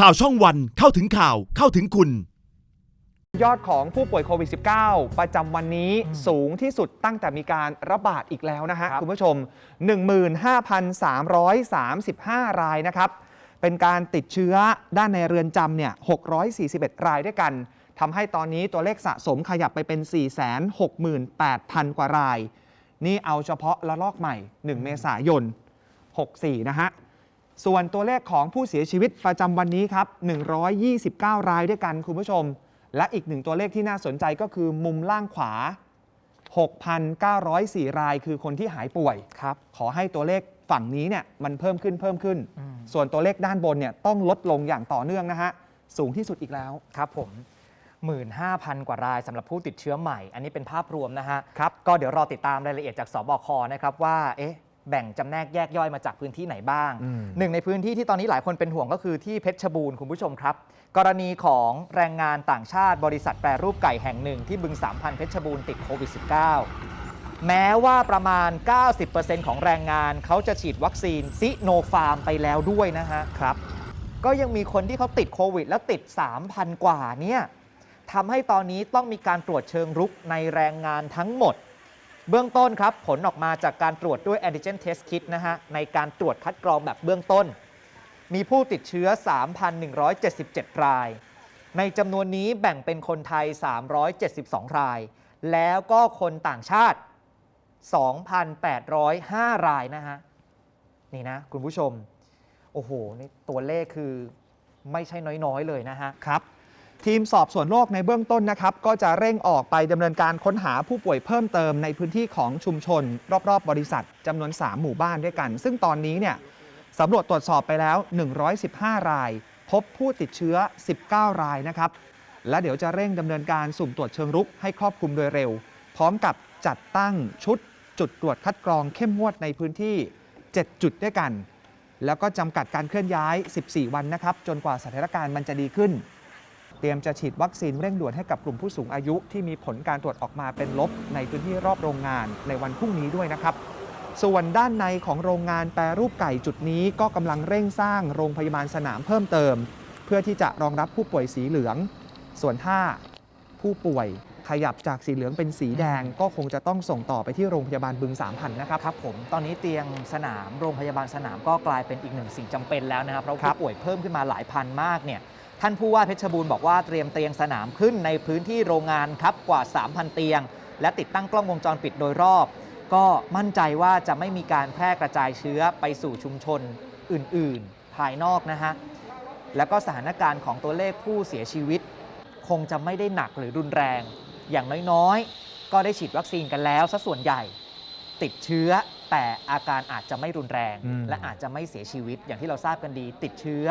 ข่าวช่องวันเข้าถึงข่าวเข้าถึงคุณ ยอดของผู้ป่วยโควิด -19 ประจำวันนี้สูงที่สุดตั้งแต่มีการระบาดอีกแล้วนะฮะครับคุณผู้ชม 15,335 รายนะครับ เป็นการติดเชื้อด้านในเรือนจำเนี่ย 641 รายด้วยกันทำให้ตอนนี้ตัวเลขสะสมขยับไปเป็น 468,000 กว่าราย นี่เอาเฉพาะระลอกใหม่ 1 เมษายน 64 นะฮะ ส่วนตัวเลขของผู้เสียชีวิตประจำวันนี้ครับ 129 รายด้วยกันคุณผู้ชม และอีกหนึ่งตัวเลขที่น่าสนใจก็คือมุมล่างขวา 6,904 รายคือคนที่หายป่วย ครับ ขอให้ตัวเลขฝั่งนี้เนี่ยมันเพิ่มขึ้นเพิ่มขึ้น อืม ส่วนตัวเลขด้านบนเนี่ยต้องลดลงอย่างต่อเนื่องนะฮะ สูงที่สุดอีกแล้ว ครับผม 15,000 กว่ารายสำหรับผู้ติดเชื้อใหม่ อันนี้เป็นภาพรวมนะฮะ ครับ ก็เดี๋ยวรอติดตามรายละเอียดจากสบคนะครับว่า เอ๊ะ แบ่งจำแนกแยกย่อยมาจากพื้นที่ไหนบ้างอืมหนึ่งในพื้นที่ที่ตอนนี้หลายคนเป็นห่วงก็คือที่เพชรบูรณ์คุณผู้ชมครับ กรณีของแรงงานต่างชาติบริษัทแปรรูปไก่แห่งหนึ่งที่บึงสามพันเพชรบูรณ์ติดโควิด -19 แม้ว่าประมาณ 90%ของแรงงานเขาจะฉีดวัคซีนซิโนฟาร์มไปแล้วด้วยนะฮะครับก็ยังมีคนที่เขาติดโควิด แล้วติด 3,000 กว่าเนี่ยทำให้ตอนนี้ต้องมีการตรวจเชิงรุกในแรงงานทั้งหมด เบื้องต้นครับ ผลออกมาจากการตรวจด้วย antigen test kit นะฮะในการตรวจคัดกรองแบบเบื้องต้น มีผู้ติดเชื้อ 3,177 ราย ในจำนวนนี้แบ่งเป็นคนไทย 372 ราย แล้วก็คนต่างชาติ 2,805 รายนะฮะ นี่นะคุณผู้ชม โอ้โห นี่ตัวเลขคือไม่ใช่น้อย ๆ เลยนะฮะครับ ทีมสอบสวนโรคในเบื้องต้นนะครับ ก็จะเร่งออกไปดำเนินการค้นหาผู้ป่วยเพิ่มเติมในพื้นที่ของชุมชน รอบๆ บริษัทจำนวน 3 หมู่บ้านด้วยกัน ซึ่งตอนนี้เนี่ยสำรวจตรวจสอบไปแล้ว 115 ราย พบผู้ติดเชื้อ 19 รายนะครับ และเดี๋ยวจะเร่งดำเนินการสุ่มตรวจเชิงรุกให้ครอบคลุมโดยเร็ว พร้อมกับจัดตั้งชุด จุดตรวจคัดกรองเข้มงวดในพื้นที่ 7 จุดด้วยกัน แล้วก็จำกัดการเคลื่อนย้าย 14 วันนะครับ จนกว่าสถานการณ์มันจะดีขึ้น ตรียมจะฉีดวัคซีนเร่งด่วนให้กับกลุ่มผู้สูงอายุที่มีผลการตรวจออกมาเป็นลบในพื้นที่รอบโรงงานในวันพรุ่งนี้ด้วยนะครับ ส่วนด้านในของโรงงานแปรรูปไก่จุดนี้ก็กำลังเร่งสร้างโรงพยาบาลสนามเพิ่มเติม เพื่อที่จะรองรับผู้ป่วยสีเหลือง ส่วนถ้าผู้ป่วยขยับจากสีเหลืองเป็นสีแดงก็คงจะต้องส่งต่อไปที่โรงพยาบาลบึงสามพันนะครับครับผมตอนนี้เตียงสนามโรงพยาบาลสนามก็กลายเป็นอีกหนึ่งสิ่งจำเป็นแล้วนะครับเพราะครับผู้ป่วยเพิ่มขึ้นมาหลายพันมากเนี่ย ท่านผู้ว่าเพชรบูรณ์บอกว่าเตรียมเตียงสนามขึ้นในพื้นที่โรงงานครับกว่า 3,000 เตียง และติดตั้งกล้องวงจรปิดโดยรอบ ก็มั่นใจว่าจะไม่มีการแพร่กระจายเชื้อไปสู่ชุมชนอื่น ๆ ภายนอกนะฮะแล้วก็สถานการณ์ของตัวเลขผู้เสียชีวิต คงจะไม่ได้หนักหรือรุนแรง อย่างน้อยๆ ก็ได้ฉีดวัคซีนกันแล้วซะส่วนใหญ่ ติดเชื้อแต่อาการอาจจะไม่รุนแรงอืมและอาจจะไม่เสียชีวิตอย่างที่เราทราบกันดี ติดเชื้อ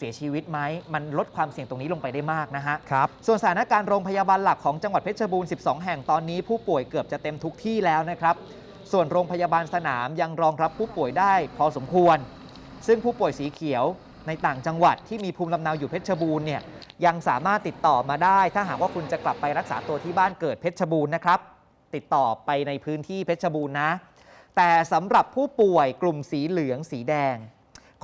เสียชีวิตไหมมันลดความเสี่ยงตรงนี้ลงไปได้มากนะฮะครับส่วนสถานการณ์โรงพยาบาลหลักของจังหวัดเพชรบูรณ์ 12 แห่งตอนนี้ผู้ป่วยเกือบจะเต็มทุกที่แล้วนะครับ ส่วนโรงพยาบาลสนามยังรองรับผู้ป่วยได้พอสมควร ซึ่งผู้ป่วยสีเขียวในต่างจังหวัดที่มีภูมิลำเนาอยู่เพชรบูรณ์เนี่ยยังสามารถติดต่อมาได้ ถ้าหากว่าคุณจะกลับไปรักษาตัวที่บ้านเกิดเพชรบูรณ์นะครับ ติดต่อไปในพื้นที่เพชรบูรณ์นะ แต่สำหรับผู้ป่วยกลุ่มสีเหลืองสีแดง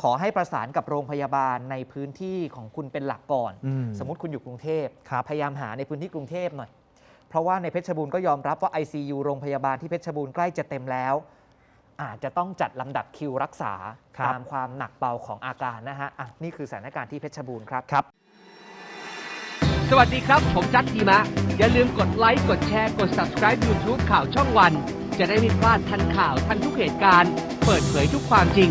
ขอให้ประสานกับโรงพยาบาลในพื้นที่ของคุณเป็นหลักก่อนอืมสมมติคุณอยู่กรุงเทพครับพยายามหาในพื้นที่กรุงเทพหน่อย เพราะว่าในเพชรบูรณ์ก็ยอมรับว่า ICU โรงพยาบาลที่เพชรบูรณ์ใกล้จะเต็มแล้ว อาจจะต้องจัดลำดับคิวรักษาครับตามความหนักเบาของอาการนะฮะอะนี่คือสถานการณ์ที่เพชรบูรณ์ครับครับ สวัสดีครับ ผมจัดทีมะ อย่าลืมกดไลค์กดแชร์กด subscribe YouTube ข่าวช่องวัน จะได้ไม่พลาดทันข่าวทันทุกเหตุการณ์ เปิดเผยทุกความจริง